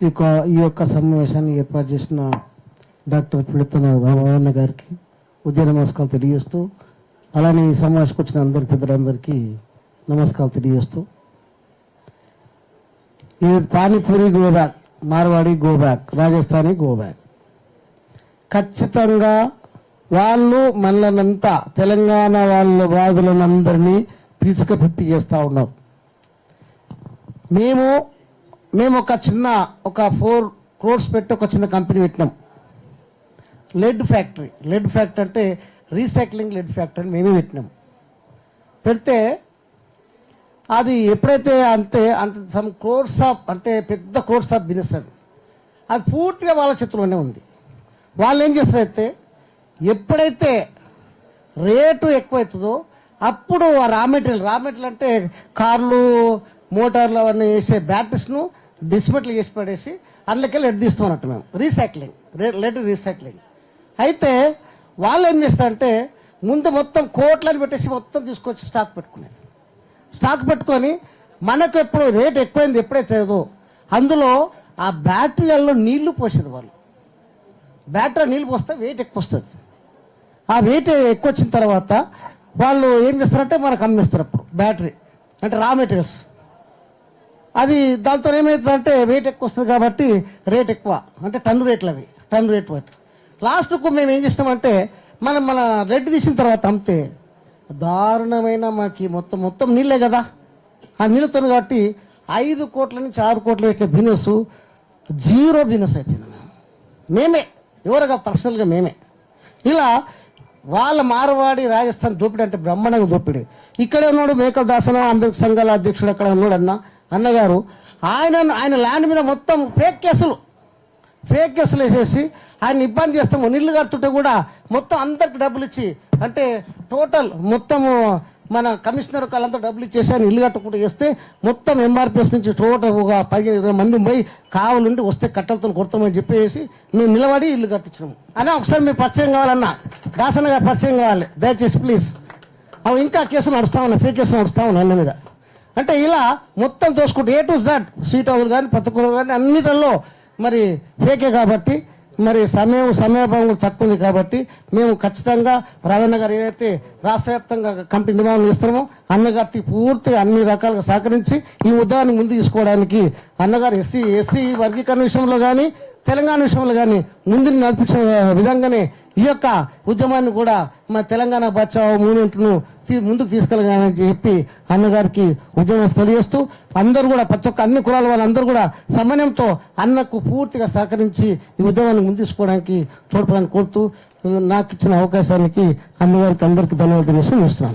ఈ యొక్క- ఈ యొక్క సమావేశాన్ని ఏర్పాటు చేసిన డాక్టర్ పిడితన రామవన్న గారికి ఉదయ నమస్కారాలు తెలియజేస్తూ అలానే ఈ సమావేశకు వచ్చిన అందరి పెద్దలందరికీ నమస్కారాలు తెలియజేస్తూ ఇది panipuri go back Marwadi go back Rajasthani go back. ఖచ్చితంగా వాళ్ళు మనలంతా తెలంగాణ వాళ్ళ బాధలందరినీ పిలుచుక పిప్పి చేస్తూ ఉన్నారు మేము మేము ఒక చిన్న ఒక ఫోర్ క్రోర్స్ పెట్టి ఒక చిన్న కంపెనీ పెట్టినాం. Lead factory. లెడ్ ఫ్యాక్టరీ అంటే రీసైక్లింగ్ లెడ్ ఫ్యాక్టరీ మేమే పెట్టినాం. పెడితే అది ఎప్పుడైతే అంతే అంత సమ్ క్రోర్స్ ఆఫ్ అంటే పెద్ద క్రోర్స్ ఆఫ్ బిజినెస్ అది. అది పూర్తిగా వాళ్ళ చేతిలోనే ఉంది. వాళ్ళు ఏం చేస్తారైతే ఎప్పుడైతే రేటు ఎక్కువవుతుందో అప్పుడు ఆ రా మెటీరియల్ రా మెటీరియల్ అంటే కార్లు మోటార్లు అవన్నీ వేసే బ్యాటరీస్ను డిస్మెట్లు చేసి పడేసి అందులోకి లెడ్ తీస్తామన్నట్టు మేము. రీసైక్లింగ్ లెడ్ రీసైక్లింగ్ అయితే వాళ్ళు ఏం చేస్తారంటే ముందు మొత్తం కోట్లని పెట్టేసి మొత్తం తీసుకొచ్చి స్టాక్ పెట్టుకునేది. స్టాక్ పెట్టుకొని మనకు ఎప్పుడు రేట్ ఎక్కువైంది ఎప్పుడైతే ఏదో అందులో ఆ బ్యాటరీలలో నీళ్ళు పోసేది వాళ్ళు. బ్యాటరీ నీళ్ళు పోస్తే వెయిట్ ఎక్కువ వస్తుంది. ఆ వెయిట్ ఎక్కువ వచ్చిన తర్వాత వాళ్ళు ఏం చేస్తారంటే మనకు అమ్మేస్తారు అప్పుడు బ్యాటరీ. అంటే రా మెటీరియల్స్ అది దాంతో ఏమవుతుందంటే వెయిట్ ఎక్కువ వస్తుంది కాబట్టి రేట్ ఎక్కువ. అంటే టన్ను రేట్లు అవి టన్ను రేట్ బట్టి లాస్ట్కు మేము ఏం చేసినామంటే మనం మన రెడ్ తీసిన తర్వాత అమ్మితే దారుణమైన మాకు మొత్తం మొత్తం నీళ్ళే కదా. ఆ నీళ్ళతో కాబట్టి ఐదు కోట్ల నుంచి ఆరు కోట్ల పెట్టే బిజినెస్ జీరో బిజినెస్ అయిపోయింది మేమే. ఎవరుగా పర్సనల్గా మేమే. ఇలా వాళ్ళ మారవాడి రాజస్థాన్ దోపిడి అంటే బ్రహ్మాండంగా దోపిడి. ఇక్కడే ఉన్నాడు మేకల దాసన అంబేద్కర్ సంఘాల అధ్యక్షుడు అక్కడ ఉన్నాడు అన్నా అన్నగారు ఆయన ఆయన ల్యాండ్ మీద మొత్తం ఫేక్ కేసులు. ఫేక్ కేసులు వేసేసి ఆయన ఇబ్బంది చేస్తాము నీళ్ళు కట్టుంటే కూడా మొత్తం అందరికి డబ్బులు ఇచ్చి అంటే టోటల్ మొత్తము మన కమిషనర్ వాళ్ళంతా డబ్బులు ఇచ్చేసి ఆయన ఇల్లు కట్టకుండా చేస్తే మొత్తం ఎంఆర్పిఎస్ నుంచి టోటల్ ఒక పదిహేను ఇరవై మంది పోయి కావాలండి వస్తే కట్టలతో కొడతామని చెప్పేసి మేము నిలబడి ఇల్లు కట్టించినాము. అన్నా ఒకసారి మీరు పరిచయం కావాలన్నా దాసన్న గారు పరిచయం కావాలి. దయచేసి ప్లీజ్ అవి ఇంకా కేసులు నడుస్తా ఉన్నాయి ఫేక్ కేసులు నడుస్తా ఉన్నాయి అన్న మీద. అంటే ఇలా మొత్తం చూసుకుంటే A to Z seat house కానీ పథకం కానీ అన్నిటిల్లో మరి ఫేకే కాబట్టి మరి సమయం సమయభావం తక్కువ ఉంది కాబట్టి మేము ఖచ్చితంగా రాజన్న గారు ఏదైతే రాష్ట్ర వ్యాప్తంగా కంపెనీ నిర్మాణం చేస్తున్నామో అన్నగారికి పూర్తి అన్ని రకాలుగా సహకరించి ఈ ఉద్యమాన్ని ముందు తీసుకోవడానికి అన్నగారు ఎస్సీ ఎస్సీ వర్గీకరణ విషయంలో కానీ తెలంగాణ విషయంలో కానీ ముందు నడిపించిన విధంగానే ఈ యొక్క ఉద్యమాన్ని కూడా మా తెలంగాణ బచావ్ మూమెంట్ను తీ- ముందుకు తీసుకెళ్ళగానని చెప్పి అన్నగారికి ఉద్యమం తెలియజేస్తూ అందరూ కూడా ప్రతి ఒక్క అన్ని కులాల వాళ్ళందరూ కూడా సమన్వయంతో అన్నకు పూర్తిగా సహకరించి ఈ ఉద్యమాన్ని ముందు తీసుకోవడానికి తోడ్పడాలని కోరుతూ నాకు ఇచ్చిన అవకాశానికి అన్నగారికి అందరికీ ధన్యవాదాలు తెలియజేస్తూ